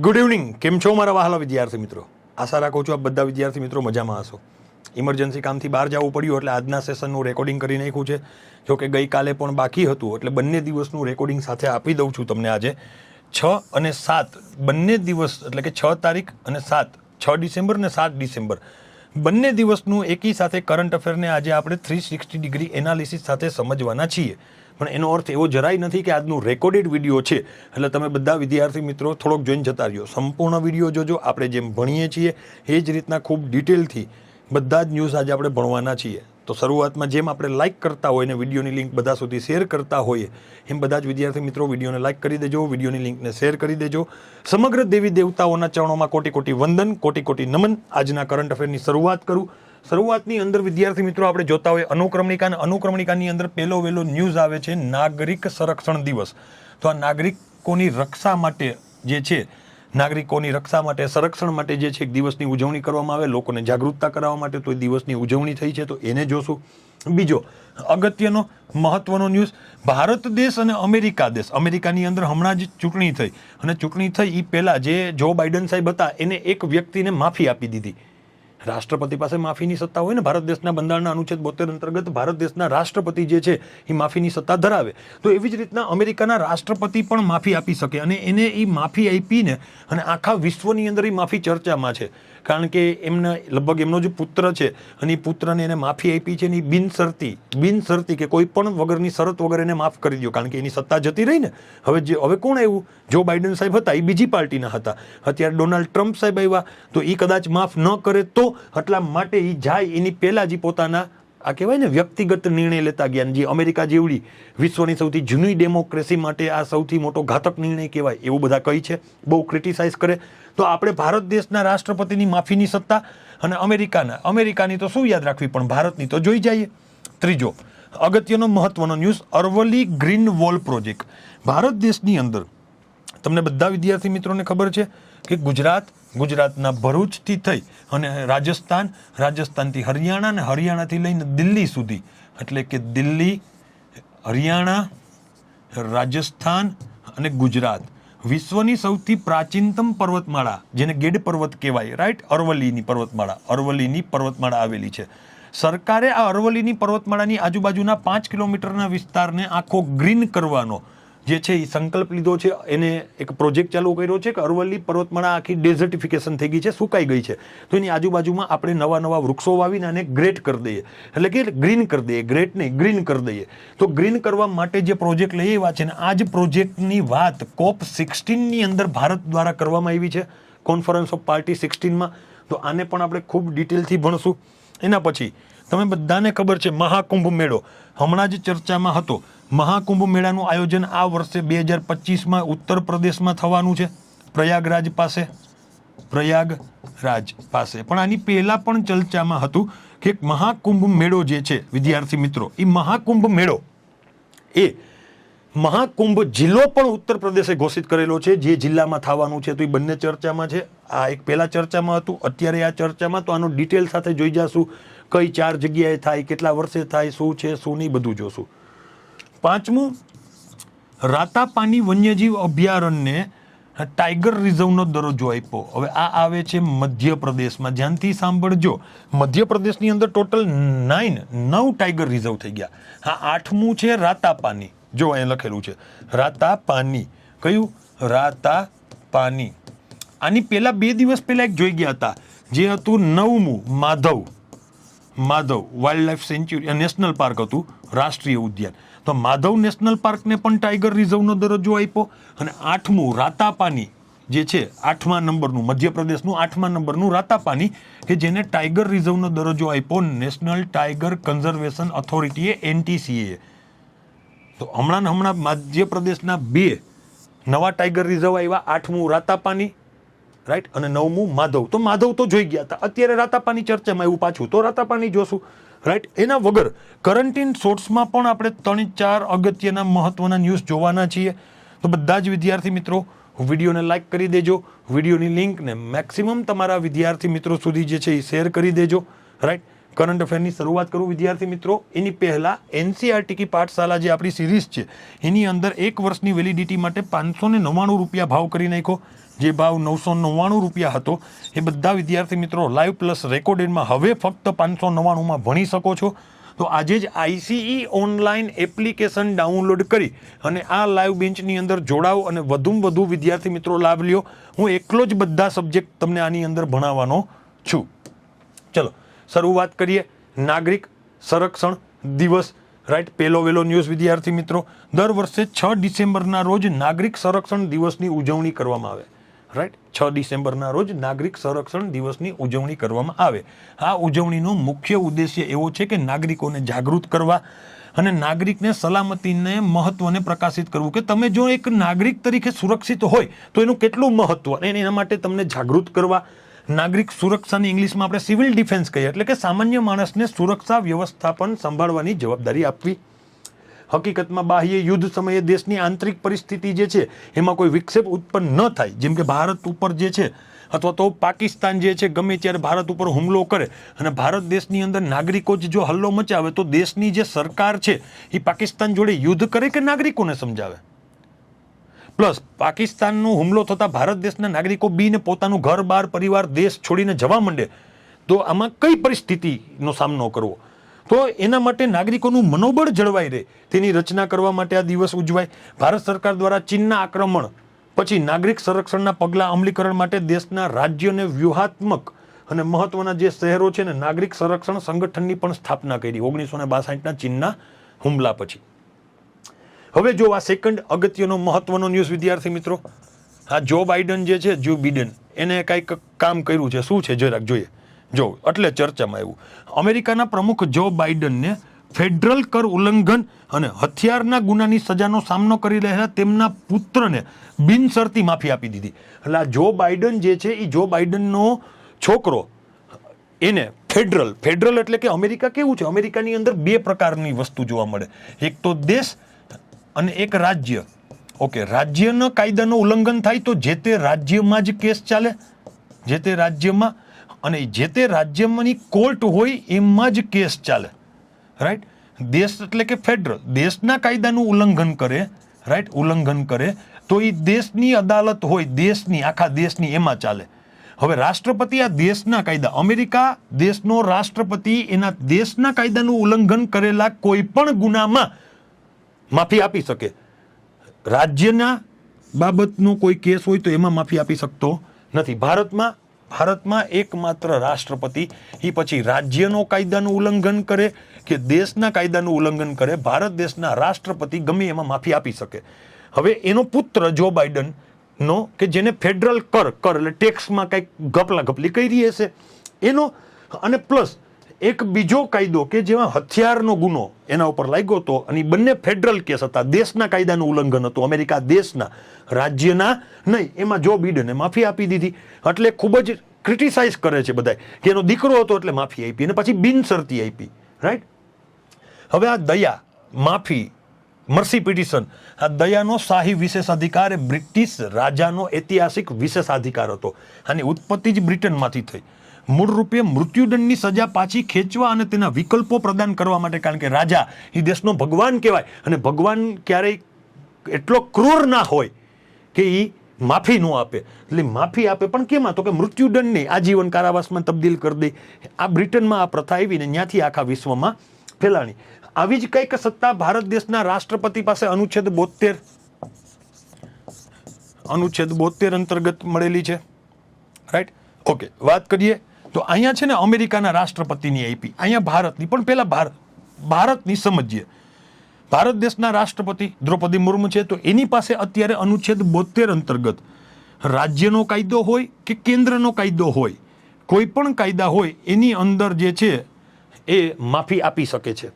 Good evening કેમ છો મારા વહાલા વિદ્યાર્થી મિત્રો? આશા રાખું છું આપ બધા વિદ્યાર્થી મિત્રો મજામાં હશો. ઇમરજન્સી કામથી બહાર જવું પડ્યું એટલે આજના સેશનનું રેકોર્ડિંગ કરી નાખ્યું છે. જો કે ગઈકાલે પણ બાકી હતું, એટલે બંને દિવસનું રેકોર્ડિંગ સાથે આપી દઉં છું તમને આજે. છ અને સાત, બંને દિવસ, એટલે કે છ તારીખ અને સાત, છ ડિસેમ્બર અને સાત ડિસેમ્બર. બંને દિવસનું એકી સાથે કરંટ અફેરને આજે આપણે થ્રી સિક્સટી ડિગ્રી એનાલિસિસ સાથે સમજવાના છીએ. પણ એનો અર્થ એવો જરાય નથી કે આજનું રેકોર્ડેડ વીડિયો છે. એટલે તમે બધા વિદ્યાર્થી મિત્રો થોડોક જોઈને જતા રહ્યો. સંપૂર્ણ વીડિયો જોજો. આપણે જેમ ભણીએ છીએ, એ જ રીતના ખૂબ ડિટેલથી બધા જ ન્યૂઝ આજે આપણે ભણવાના છીએ. તો શરૂઆતમાં જેમ આપણે લાઇક કરતા હોય ને વિડીયોની લિંક બધા સુધી શેર કરતા હોઈએ, એમ બધા જ વિદ્યાર્થી મિત્રો વિડીયોને લાઇક કરી દેજો વિડીયોની લિંકને શેર કરી દેજો. સમગ્ર દેવી દેવતાઓના ચરણોમાં કોટી કોટી વંદન, કોટી કોટી નમન. આજના કરંટ અફેરની શરૂઆત કરું. શરૂઆતની અંદર વિદ્યાર્થી મિત્રો આપણે જોતા હોય અનુક્રમણિકા અને અનુક્રમણિકાની અંદર પહેલો વહેલો ન્યૂઝ આવે છે, નાગરિક સંરક્ષણ દિવસ. તો આ નાગરિકોની રક્ષા માટે જે છે, નાગરિકોની રક્ષા માટે, સંરક્ષણ માટે જે છે, એક દિવસની ઉજવણી કરવામાં આવે, લોકોને જાગૃતતા કરાવવા માટે તો એ દિવસની ઉજવણી થઈ છે, તો એને જોશું. બીજો, અગત્યનો, મહત્વનો ન્યૂઝ, ભારત દેશ અને અમેરિકા દેશ. અમેરિકાની અંદર હમણાં જ ચૂંટણી થઈ, અને ચૂંટણી થઈ એ પહેલાં જે જો બાઇડન સાહેબ હતા, એને એક વ્યક્તિને માફી આપી દીધી. રાષ્ટ્રપતિ પાસે માફીની સત્તા હોય ને, ભારત દેશના બંધારણના અનુચ્છેદ બોતેર અંતર્ગત ભારત દેશના રાષ્ટ્રપતિ જે છે, એ માફીની સત્તા ધરાવે. તો એવી જ રીતના અમેરિકાના રાષ્ટ્રપતિ પણ માફી આપી શકે અને એને એ માફી આપીને અને આખા વિશ્વની અંદર એ માફી ચર્ચામાં છે. કારણ કે એમના લગભગ એમનો જે પુત્ર છે, અને એ પુત્રને એને માફી આપી છે ને એ બિનશરતી બિનશરતી કે કોઈ પણ વગરની શરત વગર એને માફ કરી દો કારણ કે એની સત્તા જતી રહી ને. હવે જે, હવે કોણ આવ્યું? જો બાઇડન સાહેબ હતા, એ બીજી પાર્ટીના હતા. અત્યારે ડોનાલ્ડ ટ્રમ્પ સાહેબ આવ્યા, તો એ કદાચ માફ ન કરે તો, એટલા માટે એ જાય એની પહેલાં જ પોતાના આ કહેવાય ને વ્યક્તિગત નિર્ણય લેતા ગયા જે અમેરિકા જેવડી વિશ્વની સૌથી જૂની ડેમોક્રેસી માટે આ સૌથી મોટો ઘાતક નિર્ણય કહેવાય, એવું બધા કહી છે, બહુ ક્રિટિસાઇઝ કરે. તો આપણે ભારત દેશના રાષ્ટ્રપતિની માફીની સત્તા અને અમેરિકાના, અમેરિકાની તો શું યાદ રાખવી પણ ભારતની તો જોઈ જઈએ. ત્રીજો, અગત્યનો મહત્વનો news, Aravalli green wall project. Bharat દેશની અંદર, તમને બધા વિદ્યાર્થી મિત્રોને ખબર છે કે ગુજરાત, ગુજરાતના ભરૂચથી થઈ અને રાજસ્થાન, રાજસ્થાનથી હરિયાણા અને હરિયાણાથી લઈને દિલ્હી સુધી. એટલે કે દિલ્હી, હરિયાણા, રાજસ્થાન અને ગુજરાત. વિશ્વની સૌથી પ્રાચીનતમ પર્વતમાળા, જેને ગેડ પર્વત કહેવાય રાઈટ અરવલ્લીની પર્વતમાળા અરવલ્લીની પર્વતમાળા આવેલી છે. સરકારે આ અરવલ્લીની પર્વતમાળાની આજુબાજુના પાંચ કિલોમીટરના વિસ્તારને આખો ગ્રીન કરવાનો જે છે એ સંકલ્પ લીધો છે, એને એક પ્રોજેક્ટ ચાલુ કર્યો છે કે અરવલ્લી પર્વતમાળા આખી ડેઝર્ટિફિકેશન થઈ ગઈ છે, સુકાઈ ગઈ છે. તો એની આજુબાજુમાં આપણે નવા નવા વૃક્ષો વાવીને આને ગ્રેટ કરી દઈએ. એટલે કે ગ્રીન કરી દઈએ ગ્રેટ નહીં ગ્રીન કરી દઈએ. તો ગ્રીન કરવા માટે જે પ્રોજેક્ટ લઈ આવ્યા છે ને, આ જ પ્રોજેક્ટની વાત કોપ સિક્સટીનની અંદર ભારત દ્વારા કરવામાં આવી છે કોન્ફરન્સ ઓફ પાર્ટી સિક્સટીનમાં તો આને પણ આપણે ખૂબ ડિટેલથી ભણશું. એના પછી, તમે બધાને ખબર છે, મહાકુંભ મેળો. હમણાં જ ચર્ચામાં હતો. મહાકુંભ મેળાનું આયોજન આ વર્ષે બે હજાર પચીસમાં ઉત્તર પ્રદેશમાં થવાનું છે. પ્રયાગરાજ પાસે. પ્રયાગરાજ પાસે. પણ આની પહેલાં પણ ચર્ચામાં હતું કે મહાકુંભ મેળો જે છે, વિદ્યાર્થી મિત્રો એ મહાકુંભ મેળો એ મહાકુંભ જિલ્લો પણ ઉત્તર પ્રદેશે ઘોષિત કરેલો છે. જે જિલ્લામાં થવાનું છે તો એ બંને ચર્ચામાં છે. આ એક પહેલાં ચર્ચામાં હતું, અત્યારે આ ચર્ચામાં, તો આનો ડિટેલ સાથે જોઈ જશું. કઈ ચાર જગ્યાએ થાય, કેટલા વર્ષે થાય, શું છે, શું નહીં, બધું જોશું. પાંચમું, રાતાપાની વન્યજીવ અભયારણ્યને ટાઈગર રિઝર્વનો દરજ્જો આપ્યો. હવે આ આવે છે મધ્યપ્રદેશમાં. જ્યાંથી સાંભળજો. મધ્યપ્રદેશની અંદર ટોટલ નાઇન, નવ ટાઈગર રિઝર્વ થઈ ગયા. હા, આઠમું છે રાતાપાની. જો અહીંયા લખેલું છે. રાતાપાની. કયું? રાતાપાની. આની પહેલાં બે દિવસ પહેલાં એક જોઈ ગયા હતા. જે હતું નવમું, Madhav. Madhav wildlife sanctuary, national park હતું, રાષ્ટ્રીય ઉદ્યાન. તો માધવ નેશનલ પાર્કને પણ ટાઈગર રિઝર્વનો દરજ્જો આપ્યો અને આઠમું રાતાપાની જે છે, આઠમા નંબરનું, મધ્યપ્રદેશનું આઠમા નંબરનું રાતાપાની કે જેને ટાઈગર રિઝર્વનો દરજ્જો આપ્યો નેશનલ ટાઈગર કન્ઝર્વેશન ઓથોરિટીએ, એનટીસીએ. તો હમણાં હમણાં મધ્યપ્રદેશના બે નવા ટાઈગર રિઝર્વ આવ્યા આઠમું રાતાપાની, રાઈટ? અને નવમું માધવ. તો માધવ તો જોઈ ગયા હતા. અત્યારે રાતાપાની ચર્ચામાં એવું પાછું. તો રાતાપાની જોશું. રાઈટ એના વગર કરન્ટીન શોર્ટ્સમાં પણ આપણે ત્રણ ચાર અગત્યના મહત્વના ન્યૂઝ જોવાના છીએ. તો બધા જ વિદ્યાર્થી મિત્રો, વિડીયોને લાઇક કરી દેજો. વિડીયોની લિંકને મેક્સિમમ તમારા વિદ્યાર્થી મિત્રો સુધી જે છે એ શેર કરી દેજો. રાઈટ કરંટ અફેરની શરૂઆત કરું વિદ્યાર્થી મિત્રો. એની પહેલાં એનસીઆરટી કી પાઠશાલા જે આપણી સિરીઝ છે, એની અંદર એક વર્ષની વેલિડિટી માટે પાંચસો ને નવ્વાણું રૂપિયા ભાવ કરી નાખ્યો. જે ભાવ નવસો નવ્વાણું રૂપિયા હતો, એ બધા વિદ્યાર્થી મિત્રો લાઈવ પ્લસ રેકોર્ડેડમાં હવે ફક્ત પાંચસો નવ્વાણુંમાં ભણી શકો છો. તો આજે જ આઈસીઈ ઓનલાઈન એપ્લિકેશન ડાઉનલોડ કરી અને આ લાઈવ બેન્ચની અંદર જોડાઓ અને વધુમાં વધુ વિદ્યાર્થી મિત્રો લાભ લ્યો. હું એકલો જ બધા સબ્જેક્ટ તમને આની અંદર ભણાવવાનો છું. ચલો, શરૂઆત કરીએ. નાગરિક સંરક્ષણ દિવસ. રાઈટ, પેલો વેલો ન્યૂઝ વિદ્યાર્થી મિત્રો. દર વર્ષે છ ડિસેમ્બરના રોજ નાગરિક સંરક્ષણ દિવસની ઉજવણી કરવામાં આવે. રાઈટ છ ડિસેમ્બરના રોજ નાગરિક સંરક્ષણ દિવસની ઉજવણી કરવામાં આવે. આ ઉજવણીનો મુખ્ય ઉદ્દેશ્ય એવો છે કે નાગરિકોને જાગૃત કરવા અને નાગરિકને સલામતીને મહત્વને પ્રકાશિત કરવું. કે તમે જો એક નાગરિક તરીકે સુરક્ષિત હોય, તો એનું કેટલું મહત્વ? એના માટે તમને જાગૃત કરવા. નાગરિક સુરક્ષાની ઇંગ્લિશમાં આપણે સિવિલ ડિફેન્સ કહીએ. એટલે કે સામાન્ય માણસને સુરક્ષા વ્યવસ્થાપન સંભાળવાની જવાબદારી આપવી. હકીકતમાં બાહ્ય યુદ્ધ સમયે દેશની આંતરિક પરિસ્થિતિ જે છે, એમાં કોઈ વિક્ષેપ ઉત્પન્ન ન થાય. જેમ કે ભારત ઉપર જે છે, અથવા તો પાકિસ્તાન જે છે, ગમે ત્યારે ભારત ઉપર હુમલો કરે અને ભારત દેશની અંદર નાગરિકો જ જો હલ્લો મચાવે, તો દેશની જે સરકાર છે, એ પાકિસ્તાન જોડે યુદ્ધ કરે કે નાગરિકોને સમજાવે? પ્લસ, પાકિસ્તાનનો હુમલો થતાં ભારત દેશના નાગરિકો બીને પોતાનું ઘર, બાર, પરિવાર, દેશ છોડીને જવા માંડે, તો આમાં કઈ પરિસ્થિતિનો સામનો કરવો? તો એના માટે નાગરિકોનું મનોબળ જળવાઈ રહે. તેની રચના કરવા માટે આ દિવસ ઉજવાય. ભારત સરકાર દ્વારા ચીનના આક્રમણ, પછી નાગરિક સંરક્ષણના પગલાં અમલીકરણ માટે દેશના રાજ્યોને વ્યૂહાત્મક અને મહત્વના જે શહેરો છે ને, નાગરિક સંરક્ષણ સંગઠનની પણ સ્થાપના કરી. ઓગણીસો ને બાસઠના ચીનના હુમલા પછી. હવે જો આ સેકન્ડ અગત્યનો, મહત્વનો ન્યૂઝ વિદ્યાર્થી મિત્રો. આ જો બાઇડન જે છે, જો બિડન એને કાંઈક કામ કર્યું છે. શું છે? જરાક જોઈએ. જો, એટલે ચર્ચામાં આવ્યું. અમેરિકાના પ્રમુખ જો બાઇડનને ફેડરલ કર ઉલ્લંઘન અને હથિયારના ગુનાની સજાનો સામનો કરી રહેલા તેમના પુત્રને બિનશરતી માફી આપી દીધી. એટલે જો બાઇડન જે છે એ જો બાઇડનનો છોકરો, એને ફેડરલ ફેડરલ એટલે કે અમેરિકા કેવું છે? અમેરિકાની અંદર બે પ્રકારની વસ્તુ જોવા મળે. એક તો દેશ અને એક રાજ્ય. ઓકે, રાજ્યના કાયદાનું ઉલ્લંઘન થાય તો જે તે રાજ્યમાં જ કેસ ચાલે. જે તે રાજ્યમાં અને જે તે રાજ્યમાંની કોર્ટ હોય એમાં જ કેસ ચાલે. રાઈટ દેશ એટલે કે ફેડરલ. દેશના કાયદાનું ઉલ્લંઘન કરે. રાઈટ ઉલ્લંઘન કરે. તો એ દેશની અદાલત હોય, દેશની, આખા દેશની એમાં ચાલે. હવે રાષ્ટ્રપતિ આ દેશના કાયદા. અમેરિકા દેશનો રાષ્ટ્રપતિ, એના દેશના કાયદાનું ઉલ્લંઘન કરેલા કોઈ પણ ગુનામાં માફી આપી શકે. રાજ્યના બાબતનો કોઈ કેસ હોય તો એમાં માફી આપી શકતો નથી. ભારતમાં ભારતમાં એકમાત્ર રાષ્ટ્રપતિ. એ પછી રાજ્યનો કાયદાનું ઉલ્લંઘન કરે કે દેશના કાયદાનું ઉલ્લંઘન કરે, ભારત દેશના રાષ્ટ્રપતિ ગમે એમાં માફી આપી શકે. હવે એનો પુત્ર જો બાઇડન નો કે જેને ફેડરલ કર કર એટલે ટેક્સમાં કંઈક ગપલા ગપલી કરી હશે. એનો, અને પ્લસ એક બીજો કાયદો કે જેમાં હથિયારનો ગુનો એના ઉપર લાગ્યો હતો અને બંને ફેડરલ કેસ હતા. દેશના કાયદાનું ઉલ્લંઘન હતું. અમેરિકા દેશના, રાજ્યના નહીં. એમાં જો બિડને માફી આપી દીધી. એટલે ખૂબ જ ક્રિટિસાઇઝ કરે છે બધા કે એનો દીકરો હતો એટલે માફી આપી અને પછી બિનસરતી આપી. રાઈટ હવે આ દયા માફી, મર્સી પિટિશન, આ દયાનો શાહી વિશેષાધિકાર એ બ્રિટિશ રાજાનો ઐતિહાસિક વિશેષાધિકાર હતો. આની ઉત્પત્તિ જ બ્રિટનમાંથી થઈ. મૂળ રૂપે મૃત્યુદંડની સજા પાછી ખેંચવા અને તેના વિકલ્પો પ્રદાન કરવા માટે, કારણ કે રાજા એ દેશનો ભગવાન કહેવાય અને ભગવાન ક્યારેય એટલો ક્રૂર ના હોય કે એ માફી ન આપે. એટલે માફી આપે પણ કેમાં તો કે મૃત્યુદંડને આજીવન કારાવાસમાં તબદીલ કરી દે. આ બ્રિટનમાં આ પ્રથા આવીને ત્યાંથી આખા વિશ્વમાં ફેલાણી. આવી જ કંઈક સત્તા ભારત દેશના રાષ્ટ્રપતિ પાસે અનુચ્છેદ બોતેર અનુચ્છેદ બોતેર અંતર્ગત મળેલી છે. રાઈટ ઓકે વાત કરીએ તો અહીંયા છે ને અમેરિકાના રાષ્ટ્રપતિની આપી અહીંયા ભારતની, પણ પહેલાં ભારત ભારતની સમજીએ. ભારત દેશના રાષ્ટ્રપતિ દ્રૌપદી મુર્મુ છે, તો એની પાસે અત્યારે અનુચ્છેદ બોતેર અંતર્ગત રાજ્યનો કાયદો હોય કે કેન્દ્રનો કાયદો હોય, કોઈ પણ કાયદા હોય, એની અંદર જે છે એ માફી આપી શકે છે.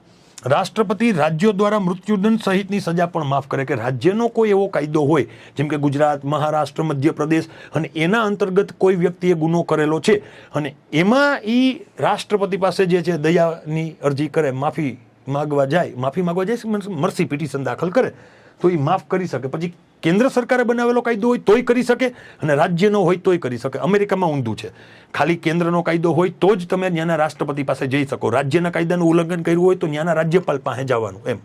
રાષ્ટ્રપતિ રાજ્યો દ્વારા મૃત્યુદંડ સહિતની સજા પણ માફ કરે કે રાજ્યનો કોઈ એવો કાયદો હોય, જેમ કે ગુજરાત, મહારાષ્ટ્ર, મધ્યપ્રદેશ અને એના અંતર્ગત કોઈ વ્યક્તિએ ગુનો કરેલો છે. અને એમાં એ રાષ્ટ્રપતિ પાસે જે છે દયાની અરજી કરે, માફી માગવા જાય, માફી માગવા જાય મરસી પિટિશન દાખલ કરે, તો એ માફ કરી શકે. પછી કેન્દ્ર સરકારે બનાવેલો કાયદો હોય તોય કરી શકે અને રાજ્યનો હોય તોય કરી શકે. અમેરિકામાં ઊંધું છે. ખાલી કેન્દ્રનો કાયદો હોય તો જ તમે ત્યાંના રાષ્ટ્રપતિ પાસે જઈ શકો. રાજ્યના કાયદાનું ઉલ્લંઘન કર્યું હોય તો ત્યાંના રાજ્યપાલ પાસે જવાનું, એમ.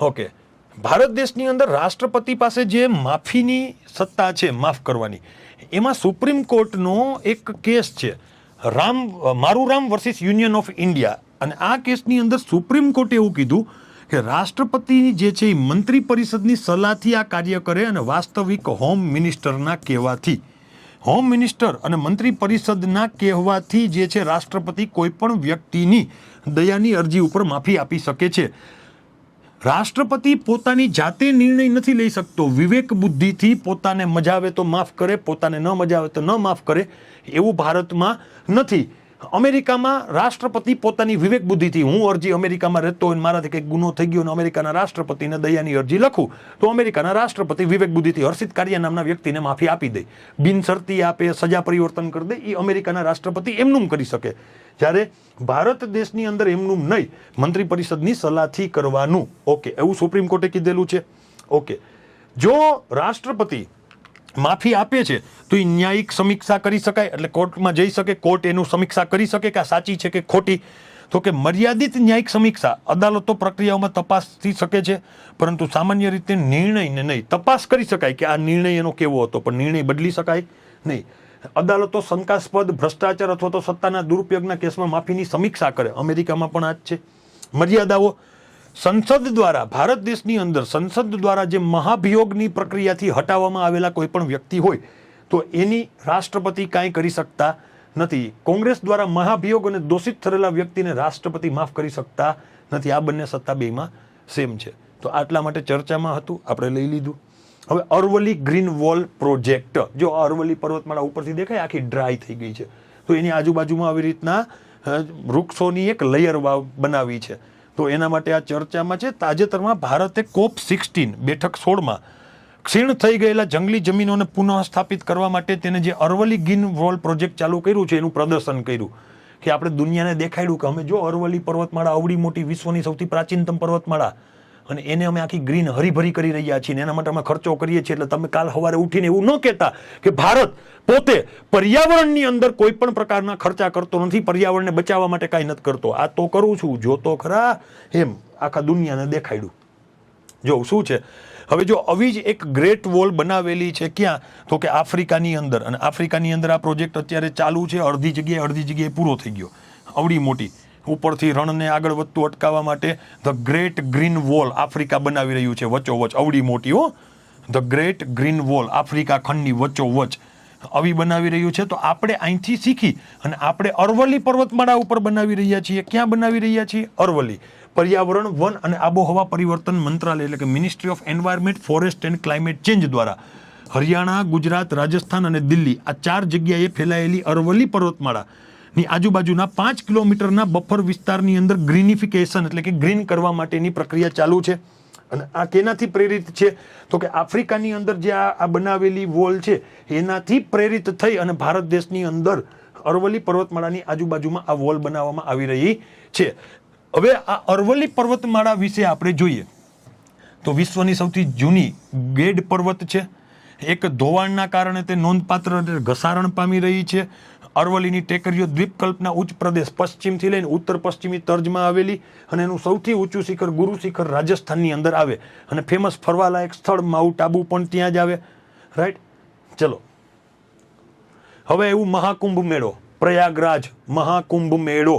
ઓકે. ભારત દેશની અંદર રાષ્ટ્રપતિ પાસે જે માફીની સત્તા છે, માફ કરવાની, એમાં સુપ્રીમ કોર્ટનો એક કેસ છે. રામ, મારું Ram versus union of India. અને આ કેસની અંદર સુપ્રીમ કોર્ટે એવું કીધું કે રાષ્ટ્રપતિ જે છે એ મંત્રી પરિષદની સલાહથી આ કાર્ય કરે અને વાસ્તવિક હોમ મિનિસ્ટરના કહેવાથી. હોમ મિનિસ્ટર અને મંત્રી પરિષદના કહેવાથી જે છે રાષ્ટ્રપતિ કોઈપણ વ્યક્તિની દયાની અરજી ઉપર માફી આપી શકે છે. રાષ્ટ્રપતિ પોતાની જાતે નિર્ણય નથી લઈ શકતો. વિવેક બુદ્ધિથી પોતાને મજા આવે તો માફ કરે, પોતાને ન મજા આવે તો ન માફ કરે, એવું ભારતમાં નથી. અમેરિકામાં રાષ્ટ્રપતિ પોતાની વિવેક બુદ્ધિથી, હું અરજી અમેરિકામાં રહેતો હોય મારાથી કંઈક ગુનો થઈ ગયો અને અમેરિકાના રાષ્ટ્રપતિને દયાની અરજી લખું, તો અમેરિકાના રાષ્ટ્રપતિ વિવેક બુદ્ધિથી હર્ષિત કાર્ય નામના વ્યક્તિને માફી આપી દે. બિનશરતી આપે, સજા પરિવર્તન કરી દે એ અમેરિકાના રાષ્ટ્રપતિ એમનું કરી શકે. જ્યારે ભારત દેશની અંદર એમનું નહીં મંત્રી પરિષદની સલાહથી કરવાનું. ઓકે, એવું સુપ્રીમ કોર્ટે કીધેલું છે. ઓકે, જો રાષ્ટ્રપતિ માફી આપે છે તો એ ન્યાયિક સમીક્ષા કરી શકાય. એટલે કોર્ટમાં જઈ શકે, કોર્ટ એનું સમીક્ષા કરી શકે કે આ સાચી છે કે ખોટી. તો કે મર્યાદિત ન્યાયિક સમીક્ષા અદાલતો પ્રક્રિયાઓમાં તપાસ થઈ શકે છે, પરંતુ સામાન્ય રીતે નિર્ણયને નહીં. તપાસ કરી શકાય કે આ નિર્ણય એનો કેવો હતો, પણ નિર્ણય બદલી શકાય નહીં. અદાલતો શંકાસ્પદ, ભ્રષ્ટાચાર અથવા તો સત્તાના દુરુપયોગના કેસમાં માફીની સમીક્ષા કરે. અમેરિકામાં પણ આ જ છે. મર્યાદાઓ. સંસદ દ્વારા, ભારત દેશની અંદર સંસદ દ્વારા જે મહાભિયોગની પ્રક્રિયાથી હટાવવામાં આવેલા કોઈ પણ વ્યક્તિ હોય તો એની રાષ્ટ્રપતિ કાંઈ કરી શકતા નથી. કોંગ્રેસ દ્વારા મહાભિયોગ અને દોષિત થયેલા વ્યક્તિને રાષ્ટ્રપતિ માફ કરી શકતા નથી. આ બંને સત્તા બેમાં સેમ છે. તો આટલા માટે ચર્ચામાં હતું. આપણે લઈ લીધું. હવે અરવલ્લી ગ્રીન વોલ પ્રોજેક્ટ. જો અરવલ્લી પર્વતમાળા ઉપરથી દેખાય, આખી ડ્રાય થઈ ગઈ છે. તો એની આજુબાજુમાં આવી રીતના વૃક્ષોની એક લેયર બનાવી છે. તો એના માટે આ ચર્ચામાં છે. તાજેતરમાં ભારતે કોપ સિક્સટીન બેઠક સોળમાં ક્ષીણ થઈ ગયેલા જંગલી જમીનોને પુનઃ સ્થાપિત કરવા માટે તેને જે અરવલ્લી ગીન વોલ પ્રોજેક્ટ ચાલુ કર્યું છે, એનું પ્રદર્શન કર્યું કે આપણે દુનિયાને દેખાડ્યું કે અમે જો અરવલ્લી પર્વતમાળા, આવડી મોટી વિશ્વની સૌથી પ્રાચીનતમ પર્વતમાળા અને એને અમે આખી ગ્રીન હરીભરી કરી રહ્યા છીએ એના માટે અમે ખર્ચો કરીએ છીએ, એટલે તમે કાલ સવારે ઉઠીને એવું ન કહેતા કે ભારત પોતે પર્યાવરણની અંદર કોઈ પણ પ્રકારના ખર્ચા કરતો નથી, પર્યાવરણને બચાવવા માટે કાંઈ નથી કરતો. આ તો કરું છું. જો તો ખરા, એમ આખા દુનિયાને દેખાડ્યું. જો શું છે? હવે જો આવી જ એક ગ્રેટ વોલ બનાવેલી છે ક્યાં? તો કે આફ્રિકાની અંદર. અને આફ્રિકાની અંદર આ પ્રોજેક્ટ અત્યારે ચાલુ છે, અડધી જગ્યાએ અડધી જગ્યાએ પૂરો થઈ ગયો. અવડી મોટી. ઉપરથી રણને આગળ વધતું અટકાવવા માટે the great green wall Africa બનાવી રહ્યું છે વચ્ચોવચ અવડી મોટી, હો. The great green wall Africa ખંડની વચ્ચોવચ આવી બનાવી રહ્યું છે. તો આપણે અહીંથી શીખી અને આપણે અરવલ્લી પર્વતમાળા ઉપર બનાવી રહ્યા છીએ. ક્યાં બનાવી રહ્યા છીએ? અરવલ્લી. પર્યાવરણ, વન અને આબોહવા પરિવર્તન મંત્રાલય એટલે કે ministry of environment forest and climate change દ્વારા હરિયાણા, ગુજરાત, રાજસ્થાન અને દિલ્હી આ ચાર જગ્યાએ ફેલાયેલી અરવલ્લી પર્વતમાળાની આજુબાજુના પાંચ કિલોમીટરના બફર વિસ્તારની અંદર ગ્રીનિફિકેશન એટલે કે ગ્રીન કરવા માટેની પ્રક્રિયા ચાલુ છે. અને આ કેનાથી પ્રેરિત છે? તો કે આફ્રિકાની અંદર જે આ બનાવેલી વોલ છે, એનાથી પ્રેરિત થઈ અને ભારત દેશની અંદર અરવલ્લી પર્વતમાળાની આજુબાજુમાં આ વોલ બનાવવામાં આવી રહી છે. હવે આ અરવલ્લી પર્વતમાળા વિશે આપણે જોઈએ તો વિશ્વની સૌથી જૂની ગેડ પર્વત છે. એક ધોવાણના કારણે તે નોંધપાત્ર ઘસારણ પામી રહી છે. અરવલ્લીની ટેકરીઓ દ્વીપકલ્પના ઉચ્ચ પ્રદેશ પશ્ચિમથી લઈને ઉત્તર પશ્ચિમી તર્જમાં આવેલી અને એનું સૌથી ઊંચું શિખર ગુરુ શિખર રાજસ્થાનની અંદર આવે અને ફેમસ ફરવાલાયક સ્થળ માઉન્ટ આબુ પણ ત્યાં જ આવે. રાઈટ ચલો. હવે એવું મહાકુંભ મેળો, પ્રયાગરાજ મહાકુંભ મેળો.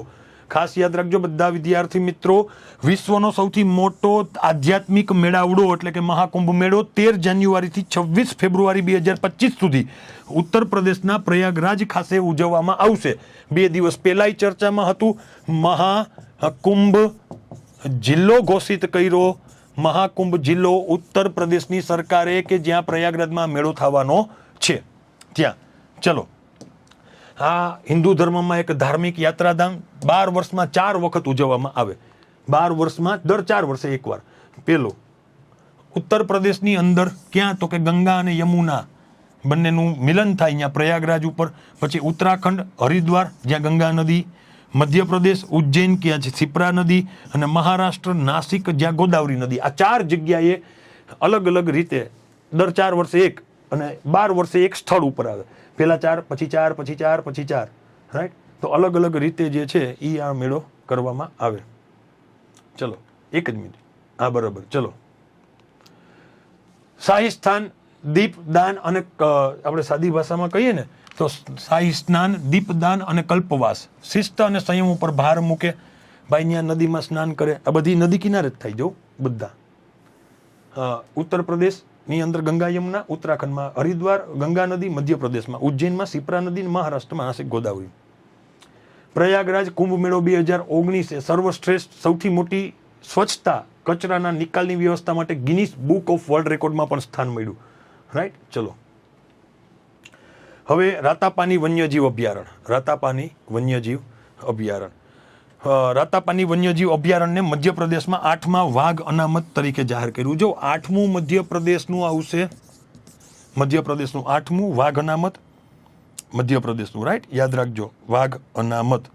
ખાસ યાદ રાખજો બધા વિદ્યાર્થી મિત્રો, વિશ્વનો સૌથી મોટો આધ્યાત્મિક મેળાવડો એટલે કે મહાકુંભ મેળો તેર જાન્યુઆરીથી છવ્વીસ ફેબ્રુઆરી બે હજાર પચીસ સુધી ઉત્તર પ્રદેશના પ્રયાગરાજ ખાતે ઉજવવામાં આવશે. બે દિવસ પહેલાંય ચર્ચામાં હતું, મહાકુંભ જિલ્લો ઘોષિત કર્યો. મહાકુંભ જિલ્લો ઉત્તર પ્રદેશની સરકારે કે જ્યાં પ્રયાગરાજમાં મેળો થવાનો છે. ત્યાં. ચલો. આ હિન્દુ ધર્મમાં એક ધાર્મિક યાત્રાધામ બાર વર્ષમાં ચાર વખત ઉજવવામાં આવે. બાર વર્ષમાં દર ચાર વર્ષે એકવાર. પેલો, ઉત્તર પ્રદેશની અંદર ક્યાં? તો કે ગંગા અને યમુના બંનેનું મિલન થાય અહીંયા પ્રયાગરાજ ઉપર. પછી ઉત્તરાખંડ, હરિદ્વાર, જ્યાં ગંગા નદી, મધ્યપ્રદેશ, ઉજ્જૈન, ક્યાં છે? સિપ્રા નદી અને મહારાષ્ટ્ર, નાસિક, જ્યાં ગોદાવરી નદી. આ ચાર જગ્યાએ અલગ અલગ રીતે દર ચાર વર્ષે એક અને બાર વર્ષે એક સ્થળ ઉપર આવે. પહેલા ચાર, પછી ચાર પછી ચાર પછી ચાર રાઈટ તો અલગ અલગ રીતે જે છે એ આ મેળો કરવામાં આવે. ચલો, એક જ મિનિટ. હા, બરાબર. ચલો. શાહી સ્થાન દીપદાન અને આપણે સાદી ભાષામાં કહીએ ને, તો શાહી સ્નાન દીપદાન અને કલ્પવાસ. શિસ્ત અને સંયમ ઉપર ભાર મૂકે. ભાઈ ત્યાં નદીમાં સ્નાન કરે. આ બધી નદી કિનારે જ થાય જો બધા. ઉત્તર ઉત્તર પ્રદેશની અંદર ગંગા યમુના, ઉત્તરાખંડમાં હરિદ્વાર, ગંગા નદી, મધ્યપ્રદેશમાં, ઉજ્જૈનમાં, સિપ્રા નદી મહારાષ્ટ્રમાં નાસિક ગોદાવરી. પ્રયાગરાજ કુંભ મેળો બે હજાર ઓગણીસ સર્વશ્રેષ્ઠ, સૌથી મોટી સ્વચ્છતા કચરાના નિકાલની વ્યવસ્થા માટે ગિનિસ બુક ઓફ વર્લ્ડ રેકોર્ડમાં પણ સ્થાન મળ્યું. રાઈટ ચલો. હવે રાતાપાની વન્યજીવ અભયારણ્ય. રાતાપાની વન્યજીવ અભયારણ્ય. રાતાપાની વન્યજીવ અભયારણ્યને મધ્યપ્રદેશમાં આઠમા વાઘ અનામત તરીકે જાહેર કર્યું. જો આઠમું મધ્યપ્રદેશનું આવશે, મધ્યપ્રદેશનું આઠમું વાઘ અનામત, મધ્યપ્રદેશનું રાઈટ યાદ રાખજો, વાઘ અનામત.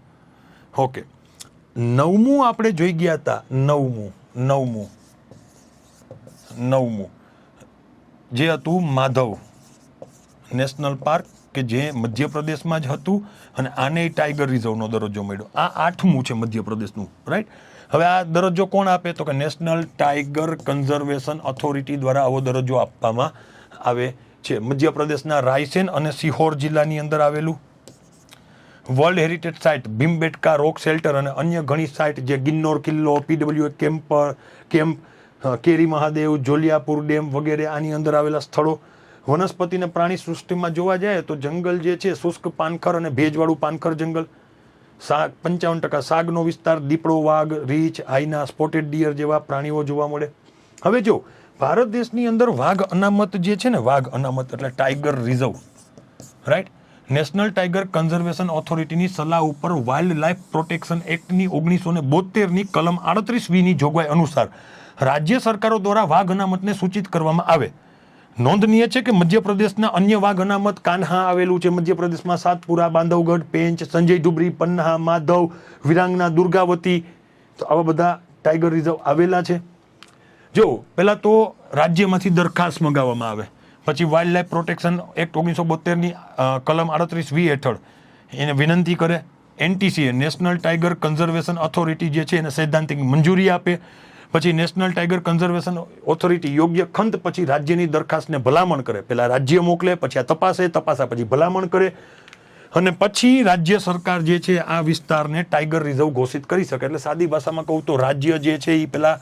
ઓકે નવમું આપણે જોઈ ગયા હતા, નવમું નવમું નવમું. જે હતું માધવ નેશનલ પાર્ક કે જે મધ્યપ્રદેશમાં જ હતું અને આને ટાઈગર રિઝર્વનો દરજ્જો મળ્યો. આ આઠમું છે મધ્યપ્રદેશનું રાઈટ હવે આ દરજ્જો કોણ આપે? તો કે નેશનલ ટાઈગર કન્ઝર્વેશન ઓથોરિટી દ્વારા આવો દરજ્જો આપવામાં આવે છે. મધ્યપ્રદેશના રાયસેન અને સિહોર જિલ્લાની અંદર આવેલું. World heritage site Bhimbetka rock shelter અને અન્ય ઘણી સાઇટ જે ગિન્નોર, કિલ્લો પીડબ્લ્યુ કેમ્પર કેમ્પ કેરી મહાદેવ, જોલિયાપુર ડેમ વગેરે આની અંદર આવેલા સ્થળો વનસ્પતિ અને પ્રાણી સૃષ્ટિમાં જોવા જાય તો જંગલ જે છે, શુષ્ક પાનખર અને ભેજવાળું પાનખર જંગલ. શાક પંચાવન ટકા સાગનો વિસ્તાર, દીપડો, વાઘ, રીંછ, આઈના, સ્પોટેડ ડિયર જેવા પ્રાણીઓ જોવા મળે. હવે જો, ભારત દેશની અંદર વાઘ અનામત જે છે ને, વાઘ અનામત એટલે tiger reserve right national tiger conservation ઓથોરિટીની સલાહ ઉપર વાઇલ્ડ લાઇફ પ્રોટેક્શન એક્ટની ઓગણીસો ને બોતેરની કલમ આડત્રીસ વીની જોગવાઈ અનુસાર રાજ્ય સરકારો દ્વારા વાઘ અનામતને સૂચિત કરવામાં આવે. નોંધનીય છે કે મધ્યપ્રદેશના અન્ય વાઘ અનામત કાન્હા આવેલું છે. મધ્યપ્રદેશમાં સાતપુરા, બાંધવગઢ, પેંચ, સંજય ડુબરી પન્ના, માધવ, વિરાંગના દુર્ગાવતી તો આવા બધા ટાઈગર રિઝર્વ આવેલા છે. જો, પહેલાં તો રાજ્યમાંથી દરખાસ્ત મંગાવવામાં આવે. પછી વાઇલ્ડ લાઇફ પ્રોટેક્શન એક્ટ ઓગણીસો બોતેરની કલમ આડત્રીસ વી હેઠળ એને વિનંતી કરે. NTCA, national tiger conservation authority જે છે એને સૈદ્ધાંતિક મંજૂરી આપે. પછી નેશનલ ટાઈગર કન્ઝર્વેશન ઓથોરિટી યોગ્ય ખંત પછી રાજ્યની દરખાસ્તને ભલામણ કરે. પહેલાં રાજ્ય મોકલે, પછી આ તપાસે, તપાસા પછી ભલામણ કરે. અને પછી રાજ્ય સરકાર જે છે આ વિસ્તારને ટાઈગર રિઝર્વ ઘોષિત કરી શકે. એટલે સાદી ભાષામાં કહું તો રાજ્ય જે છે એ પહેલાં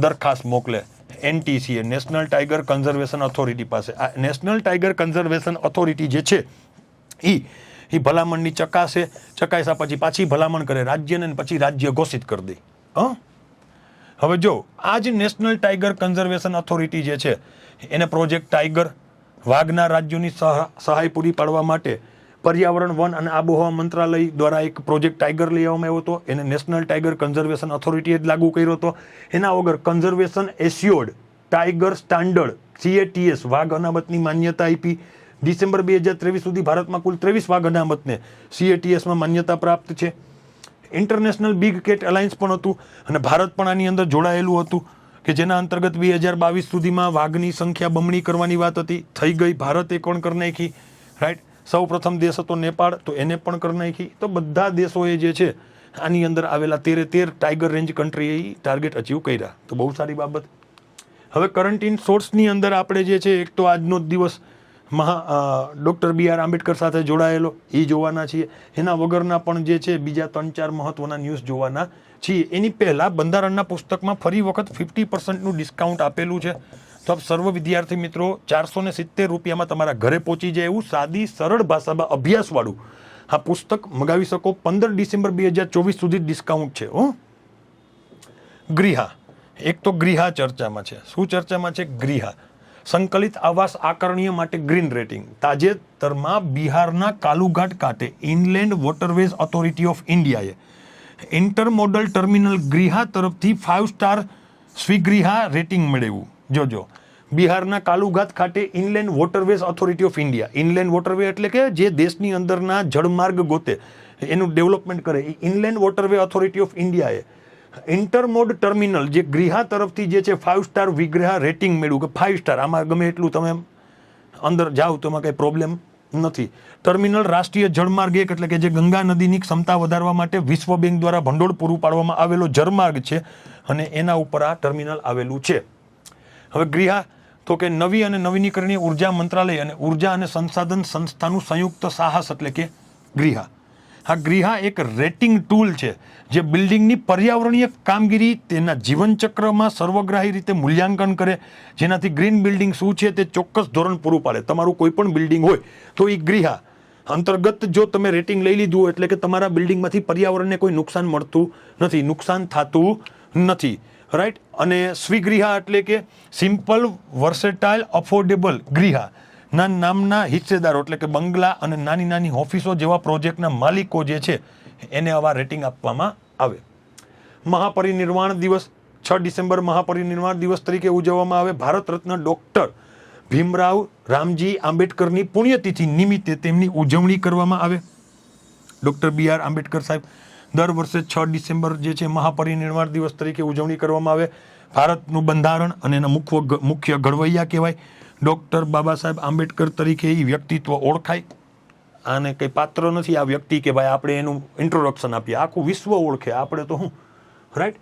દરખાસ્ત મોકલે. NTCA national tiger conservation authority પાસે. આ નેશનલ ટાઈગર કન્ઝર્વેશન ઓથોરિટી જે છે એ એ ભલામણની ચકાસે, ચકાસ્યા પછી પાછી ભલામણ કરે. રાજ્યને પછી રાજ્ય ઘોષિત કરી દે. હં? હવે જો, આ જ નેશનલ ટાઈગર કન્ઝર્વેશન ઓથોરિટી જે છે, એને પ્રોજેક્ટ ટાઈગર વાઘના રાજ્યોની સહ- સહાય પૂરી પાડવા માટે પર્યાવરણ, વન અને આબોહવા મંત્રાલય દ્વારા એક પ્રોજેક્ટ ટાઈગર લઈ આવવામાં આવ્યો હતો. એને નેશનલ ટાઈગર કન્ઝર્વેશન ઓથોરિટીએ જ લાગુ કર્યો હતો. એના વગર conservation assured tiger standard CATS વાઘ અનામતની માન્યતા આપી. ડિસેમ્બર બે હજાર ત્રેવીસ સુધી ભારતમાં કુલ ત્રેવીસ વાઘ અનામતને સીએટીએસમાં માન્યતા પ્રાપ્ત છે. ઇન્ટરનેશનલ બિગ કેટ અલાયન્સ પણ હતું અને ભારત પણ આની અંદર જોડાયેલું હતું કે જેના અંતર્ગત બે હજાર બાવીસ સુધીમાં વાઘની સંખ્યા બમણી કરવાની વાત હતી. થઈ ગઈ, ભારતે પણ કરી નાખી? રાઈટ સૌ પ્રથમ દેશ હતો નેપાળ, તો એને પણ કરી નાખી. તો બધા દેશોએ જે છે, આની અંદર આવેલા તેરે તેર ટાઈગર રેન્જ કન્ટ્રીએ ટાર્ગેટ અચીવ કર્યા. તો બહુ સારી બાબત. હવે કરંટ ઇન સોર્સની અંદર આપણે જે છે, એક તો આજનો જ દિવસ મહા ડૉક્ટર બી આર આંબેડકર સાથે જોડાયેલો એ જોવાના છીએ. એના વગરના પણ જે છે, બીજા ત્રણ ચાર મહત્વના ન્યૂઝ જોવાના છીએ. એની પહેલાં બંધારણના પુસ્તકમાં ફરી વખત ફિફ્ટી પર્સન્ટનું ડિસ્કાઉન્ટ આપેલું છે. તો આપ સર્વ વિદ્યાર્થી મિત્રો, ચારસો ને સિત્તેર રૂપિયામાં તમારા ઘરે પહોંચી જાય એવું સાદી, સરળ ભાષામાં અભ્યાસવાળું. આ પુસ્તક મગાવી શકો. પંદર ડિસેમ્બર બે હજાર ચોવીસ સુધી ડિસ્કાઉન્ટ છે, હો. ગ્રીહા. એક તો ગ્રીહા ચર્ચામાં છે. શું ચર્ચામાં છે? ગ્રીહા. સંકલિત આવાસ આકરણીય માટે ગ્રીન રેટિંગ. તાજેતરમાં બિહારના કાલુઘાટ કાંઠે ઇનલેન્ડ વોટરવેઝ ઓથોરિટી ઓફ ઇન્ડિયાએ ઇન્ટરમોડલ ટર્મિનલ ગ્રીહા તરફથી ફાઇવ સ્ટાર સ્વીગ્રીહા રેટિંગ મેળવ્યું. જોજો. બિહારના કાલુઘાટ ખાતે inland waterways authority of India. Inland waterway એટલે કે જે દેશની અંદરના જળમાર્ગ ગોતે એનું ડેવલપમેન્ટ કરે. ઇનલેન્ડ વોટરવે ઓથોરિટી ઓફ ઇન્ડિયાએ ઇન્ટરમોડ ટર્મિનલ જે ગૃહા તરફથી જે છે ફાઇવ સ્ટાર વિગ્રહ રેટિંગ મેળવ્યું કે ફાઇવ સ્ટાર આમાં ગમે એટલું તમે અંદર જાઓ તો એમાં કંઈ પ્રોબ્લેમ નથી. ટર્મિનલ રાષ્ટ્રીય જળમાર્ગ એક, એટલે કે જે ગંગા નદીની ક્ષમતા વધારવા માટે વિશ્વ બેંક દ્વારા ભંડોળ પૂરું પાડવામાં આવેલો જળમાર્ગ છે અને એના ઉપર આ ટર્મિનલ આવેલું છે. હવે ગૃહા, તો કે નવી અને નવીનીકરણીય ઊર્જા મંત્રાલય અને ઊર્જા અને સંસાધન સંસ્થાનું સંયુક્ત સાહસ એટલે કે ગૃહા. આ ગ્રીહા એક રેટિંગ ટૂલ છે, જે બિલ્ડિંગની પર્યાવરણીય કામગીરી તેના જીવનચક્રમાં સર્વગ્રાહી રીતે મૂલ્યાંકન કરે. જેનાથી ગ્રીન બિલ્ડિંગ શું છે તે ચોક્કસ ધોરણ પૂરું પાડે. તમારું કોઈ પણ બિલ્ડિંગ હોય, તો એ ગ્રીહા અંતર્ગત જો તમે રેટિંગ લઈ લીધું એટલે કે તમારા બિલ્ડિંગમાંથી પર્યાવરણને કોઈ નુકસાન મળતું નથી. નુકસાન થતું નથી. રાઈટ અને સ્વીગૃહા એટલે કે સિમ્પલ વર્સેટાઇલ અફોર્ડેબલ ગૃહા. નામના હિસ્સેદારો એટલે કે બંગલા અને નાની નાની ઓફિસો જેવા પ્રોજેક્ટના માલિકો જે છે, એને આવા રેટિંગ આપવામાં આવે. મહાપરિનિર્વાણ દિવસ, છ ડિસેમ્બર મહાપરિનિર્વાણ દિવસ તરીકે ઉજવવામાં આવે. ભારત રત્ન ડૉક્ટર ભીમરાવ રામજી આંબેડકરની પુણ્યતિથિ નિમિત્તે તેમની ઉજવણી કરવામાં આવે. ડૉક્ટર બી આર આંબેડકર સાહેબ, દર વર્ષે છ ડિસેમ્બર જે છે, મહાપરિનિર્વાણ દિવસ તરીકે ઉજવણી કરવામાં આવે. ભારતનું બંધારણ અને એના મુખ્ય મુખ્ય ઘડવૈયા કહેવાય. ડૉક્ટર બાબા સાહેબ આંબેડકર તરીકે એ વ્યક્તિત્વ ઓળખાય. આને કંઈ પાત્ર નથી આ વ્યક્તિ કે ભાઈ આપણે એનું ઇન્ટ્રોડક્શન આપીએ. આખું વિશ્વ ઓળખે. આપણે તો શું રાઈટ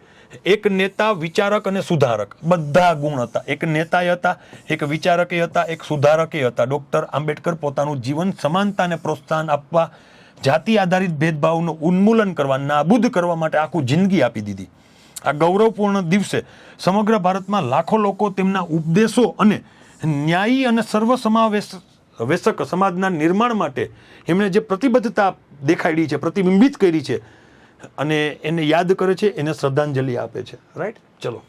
એક નેતા વિચારક અને સુધારક. બધા ગુણ હતા. એક નેતાએ હતા, એક વિચારકે હતા, એક સુધારકે હતા. ડૉક્ટર આંબેડકર પોતાનું જીવન સમાનતાને પ્રોત્સાહન આપવા, જાતિ આધારિત ભેદભાવનું ઉન્મૂલન કરવા, નાબૂદ કરવા માટે આખું જિંદગી આપી દીધી. આ ગૌરવપૂર્ણ દિવસે સમગ્ર ભારતમાં લાખો લોકો તેમના ઉપદેશો અને ન્યાયી અને સર્વસમાવેશ વેશક સમાજના નિર્માણ માટે એમણે જે પ્રતિબદ્ધતા દેખાડી છે, પ્રતિબિંબિત કરી છે, અને એને યાદ કરે છે, એને શ્રદ્ધાંજલિ આપે છે. રાઈટ ચલો.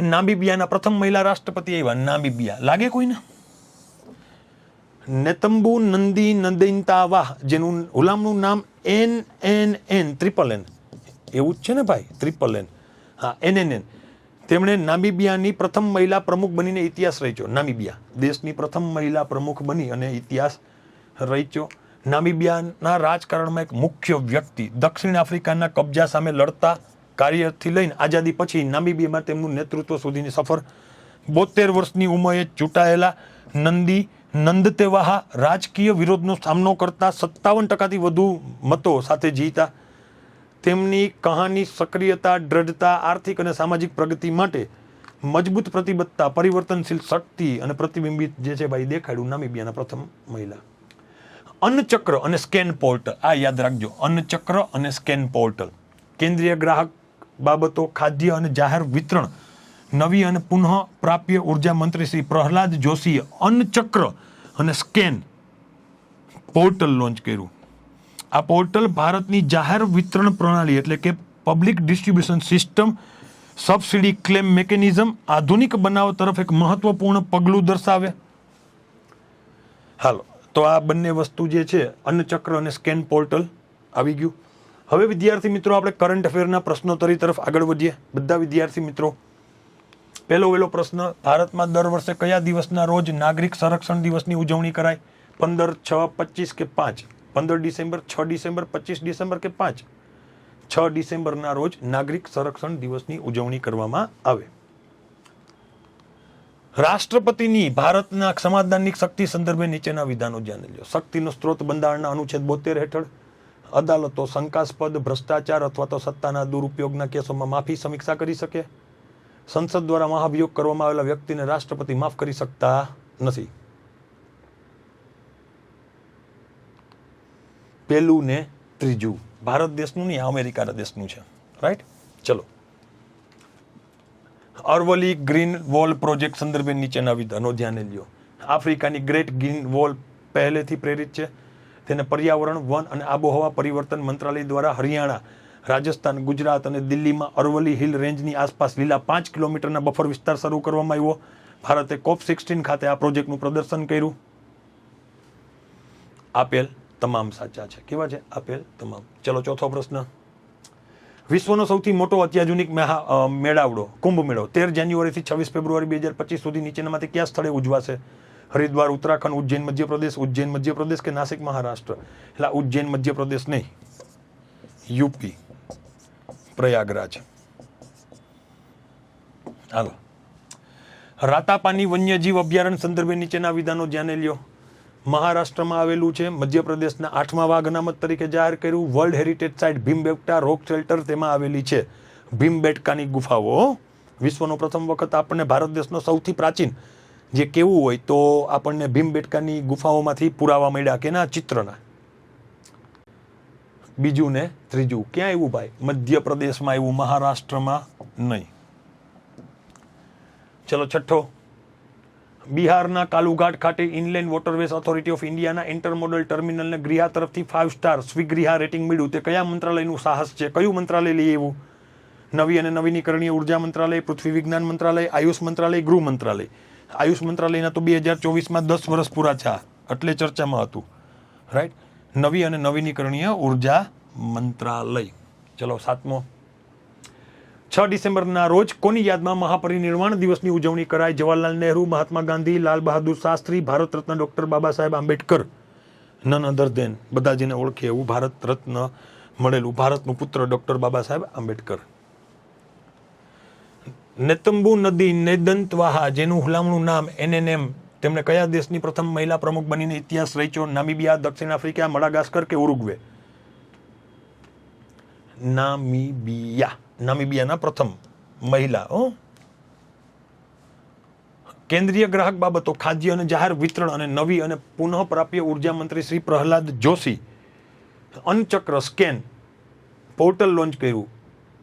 નાબીબિયાના પ્રથમ મહિલા રાષ્ટ્રપતિ એવા નાબીબિયા લાગે કોઈને? નેતંબુ નંદી નંદિનતાવાહ, જેનું હુલામનું નામ N N N triple N એવું જ છે ને ભાઈ ટ્રિપલ એન હા એન એન એન તેમણે નામિબિયાની પ્રથમ મહિલા પ્રમુખ બનીને ઇતિહાસ રચ્યો. નામિબિયા. દેશની પ્રથમ મહિલા પ્રમુખ બની અને ઇતિહાસ રચ્યો. નામિબિયાના રાજકારણમાં એક મુખ્ય વ્યક્તિ દક્ષિણ આફ્રિકાના કબજા સામે લડતા કાર્યથી લઈને આઝાદી પછી નામિબિયામાં તેમનું નેતૃત્વ સુધીની સફર બોતેર વર્ષની ઉંમરે ચૂંટાયેલા નંદી નંદતેવાહા રાજકીય વિરોધનો સામનો કરતા સત્તાવન ટકાથી વધુ મતો સાથે જીતા તેમની કહાની સક્રિયતા, દ્રઢતા, આર્થિક અને સામાજિક પ્રગતિ માટે મજબૂત પ્રતિબદ્ધતા, પરિવર્તનશીલ શક્તિ અને પ્રતિબિંબિત જે છે ભાઈ દેખાડ્યું નામીબિયાના પ્રથમ મહિલા. અન્નચક્ર અને સ્કેન પોર્ટલ, આ યાદ રાખજો, અન્નચક્ર અને સ્કેન પોર્ટલ. કેન્દ્રીય ગ્રાહક બાબતો, ખાદ્ય અને જાહેર વિતરણ, નવી અને પુનઃ પ્રાપ્ય ઊર્જા મંત્રી શ્રી પ્રહલાદ જોશીએ અન્નચક્ર અને સ્કેન પોર્ટલ લોન્ચ કર્યું. આ પોર્ટલ ભારતની જાહેર વિતરણ પ્રણાલી એટલે કે public distribution system subsidy claim mechanism આધુનિક બનાવ તરફ એક મહત્વપૂર્ણ પગલું દર્શાવે. હાલો, તો આ બંને વસ્તુ જે છે અન્નચક્ર અને સ્કેન પોર્ટલ આવી ગયું. હવે વિદ્યાર્થી મિત્રો, આપણે કરંટ અફેરના પ્રશ્નોત્તરી તરફ આગળ વધીએ. બધા વિદ્યાર્થી મિત્રો, પહેલો વહેલો પ્રશ્ન, ભારતમાં દર વર્ષે કયા દિવસના રોજ નાગરિક સંરક્ષણ દિવસની ઉજવણી કરાય? પંદર, છ, પચીસ કે પાંચ? પંદર ડિસેમ્બર, છ ડિસેમ્બર, પચીસ ડિસેમ્બર કે પાંચ? છ ડિસેમ્બરના રોજ નાગરિક સંરક્ષણ દિવસની ઉજવણી કરવામાં આવે. રાષ્ટ્રપતિની ભારતના સમાધાનિક શક્તિ સંદર્ભે નીચેના વિધાનો ધ્યાને લ્યો. શક્તિનો સ્ત્રોત બંધારણના અનુચ્છેદ બોતેર હેઠળ. અદાલતો શંકાસ્પદ ભ્રષ્ટાચાર અથવા તો સત્તાના દુરુપયોગના કેસોમાં માફી સમીક્ષા કરી શકે. સંસદ દ્વારા મહાભિયોગ કરવામાં આવેલા વ્યક્તિને રાષ્ટ્રપતિ માફ કરી શકતા નથી. પહેલું ને ત્રીજું. ભારત દેશનું નહીં અમેરિકાના દેશનું છે. રાઈટ ચલો. અરવલી ગ્રીન વોલ પ્રોજેક્ટ સંદર્ભે નીચેના વિધાનો ધ્યાને લ્યો. આફ્રિકાની ગ્રેટ ગ્રીન વોલ પહેલેથી પ્રેરિત છે. તેને પર્યાવરણ, વન અને આબોહવા પરિવર્તન મંત્રાલય દ્વારા હરિયાણા, રાજસ્થાન, ગુજરાત અને દિલ્હીમાં અરવલી હિલ રેન્જની આસપાસ લીલા પાંચ કિલોમીટરના બફર વિસ્તાર શરૂ કરવામાં આવ્યો. ભારતે કોપ સિક્સટીન ખાતે આ પ્રોજેક્ટનું પ્રદર્શન કર્યું. આપેલ તમામ સાચા છે. કેવા છે? આપેલ તમામ. ચલો, ચોથો પ્રશ્ન. વિશ્વનો સૌથી મોટો અત્યાધુનિક મેળાવડો, કુંભ મેળો. તેર જાન્યુઆરીથી છવ્વીસ ફેબ્રુઆરી બે હજાર પચીસ સુધી નીચેનામાંથી કયા સ્થળે ઉજવાશે? હરિદ્વાર, ઉત્તરાખંડ, ઉજ્જૈન, મધ્યપ્રદેશ ઉજ્જૈન, મધ્યપ્રદેશ કે નાસિક મહારાષ્ટ્ર? એટલે ઉજ્જૈન, મધ્યપ્રદેશ નહીં. યુપી. પ્રયાગરાજ. હાલો. રાતાપાની વન્યજીવ અભયારણ્ય સંદર્ભે નીચેના વિધાનો ધ્યાને લ્યો. મહારાષ્ટ્રમાં આવેલું છે. મધ્યપ્રદેશના આઠમા વાઘ અનામત તરીકે જાહેર કર્યું. World heritage site Bhimbetka rock shelter તેમાં આવેલી છે. ભીમબેટકાની ગુફાઓ વિશ્વનો પ્રથમ વખત આપણને ભારત દેશનો સૌથી પ્રાચીન જે કેવું હોય તો આપણને ભીમબેટકાની ગુફાઓમાંથી પુરાવા મળ્યા કે ના? ચિત્રના. બીજું ને ત્રીજું, ક્યાં આવ્યું ભાઈ? મધ્યપ્રદેશમાં આવ્યું, મહારાષ્ટ્રમાં નહીં. ચલો, છઠ્ઠો. બિહારના કાલુઘાટ ખાતે ઇનલેન્ડ વોટરવેઝ ઓથોરિટી ઓફ ઇન્ડિયાના ઇન્ટરમોડલ ટર્મિનલને ગૃહા તરફથી ફાઇવ સ્ટાર સ્વીગૃહા રેટિંગ મળ્યું તે કયા મંત્રાલયનું સાહસ છે? કયું મંત્રાલય લઈ એવું નવી અને નવીનીકરણીય ઊર્જા મંત્રાલય, પૃથ્વી વિજ્ઞાન મંત્રાલય, આયુષ મંત્રાલય, ગૃહ મંત્રાલય. આયુષ મંત્રાલયના તો બે હજાર ચોવીસમાં દસ વર્ષ પૂરા થયા, એટલે ચર્ચામાં હતું. રાઈટ નવી અને નવીનીકરણીય ઊર્જા મંત્રાલય. ચલો, સાતમો છ ડિસેમ્બરના રોજ કોની યાદમાં મહાપરિનિર્વાણ દિવસની ઉજવણી કરાય જવાહરલાલ નહેરુ, મહાત્મા ગાંધી, લાલ બહાદુર શાસ્ત્રી, ભારત રત્ન ડોક્ટર બાબા સાહેબ આંબેડકર. નન અધર દેન બધા જેને ઓળખે એવું ભારત રત્ન મળેલું. ભારતનું પુત્ર ડોક્ટર બાબા સાહેબ આંબેડકર. નેતંબુ નદી નેદંતવાહા, જેનું હુલામણું નામ એનએનએમ. તેમણે કયા દેશની પ્રથમ મહિલા પ્રમુખ બનીને ઇતિહાસ રચ્યો? નામીબિયા, દક્ષિણ આફ્રિકા, મડાગાસ્કર કે ઉરુગ્વે? નામીબિયા. નામીબિયાના પ્રથમ મહિલા, હો. કેન્દ્રીય ગ્રાહક બાબતો, ખાદ્ય અને જાહેર વિતરણ અને નવી અને પુનઃપ્રાપ્ય ઊર્જા મંત્રી શ્રી પ્રહલાદ જોશી અનચક્ર સ્કેન પોર્ટલ લોન્ચ કર્યું.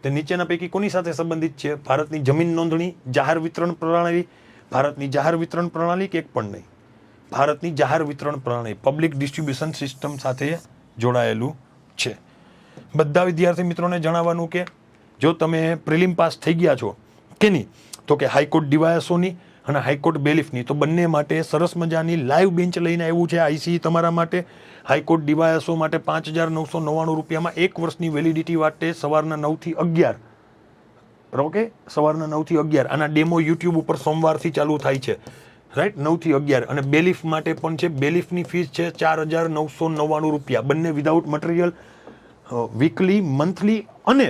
તે નીચેના પૈકી કોની સાથે સંબંધિત છે? ભારતની જમીન નોંધણી, જાહેર વિતરણ પ્રણાલી, ભારતની જાહેર વિતરણ પ્રણાલી કે એક પણ નહીં? ભારતની જાહેર વિતરણ પ્રણાલી પબ્લિક ડિસ્ટ્રીબ્યુશન સિસ્ટમ સાથે જોડાયેલું છે. બધા વિદ્યાર્થી મિત્રોને જણાવવાનું કે જો તમે પ્રિલિમ પાસ થઈ ગયા છો કે નહીં, તો કે હાઈકોર્ટ ડિવાયસોની અને હાઈકોર્ટ બેલિફની, તો બંને માટે સરસ મજાની લાઈવ બેન્ચ લઈને આવ્યું છે આઈસી તમારા માટે. હાઈકોર્ટ ડિવાયસો માટે પાંચ હજાર નવસો નવ્વાણું રૂપિયામાં એક વર્ષની વેલિડિટી માટે સવારના નવથી અગિયાર. ઓકે? સવારના નવથી અગિયાર. આના ડેમો યુટ્યુબ ઉપર સોમવારથી ચાલુ થાય છે. રાઈટ? નવથી અગિયાર. અને બેલિફ માટે પણ છે, બેલિફની ફીસ છે ચાર હજાર નવસો નવ્વાણું રૂપિયા. બંને વિધાઉટ મટીરિયલ વીકલી, મંથલી અને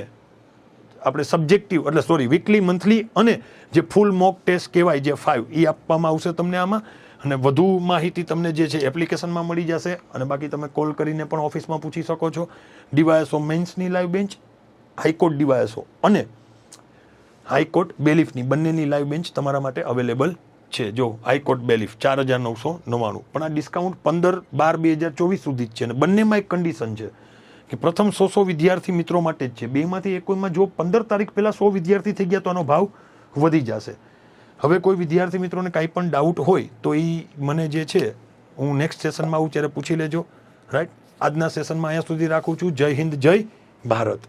આપણે સબ્જેક્ટિવ એટલે સોરી વીકલી મંથલી અને જે ફૂલ મોક ટેસ્ટ કહેવાય, જે ફાઇવ એ આપવામાં આવશે તમને આમાં. અને વધુ માહિતી તમને જે છે એપ્લિકેશનમાં મળી જશે. અને બાકી તમે કોલ કરીને પણ ઓફિસમાં પૂછી શકો છો. DYSO મેન્સની live bench high court DYSO અને હાઈકોર્ટ બેલિફની બંનેની લાઈવ બેન્ચ તમારા માટે અવેલેબલ છે. જો હાઈકોર્ટ બેલિફ ચાર હજાર નવસો નવ્વાણું. પણ આ ડિસ્કાઉન્ટ પંદર બાર બે હજાર ચોવીસ સુધી જ છે અને બંનેમાં એક કન્ડિશન છે. કે પ્રથમ સો સો વિદ્યાર્થી મિત્રો માટે જ છે. બેમાંથી એકોઈમાં જો પંદર તારીખ પહેલાં સો વિદ્યાર્થી થઈ ગયા તો આનો ભાવ વધી જશે. હવે કોઈ વિદ્યાર્થી મિત્રોને કાંઈ પણ ડાઉટ હોય તો એ મને જે છે, હું નેક્સ્ટ સેશનમાં આવું ત્યારે પૂછી લેજો. રાઈટ આજના સેશનમાં અહીંયા સુધી રાખું છું. જય હિન્દ, જય ભારત.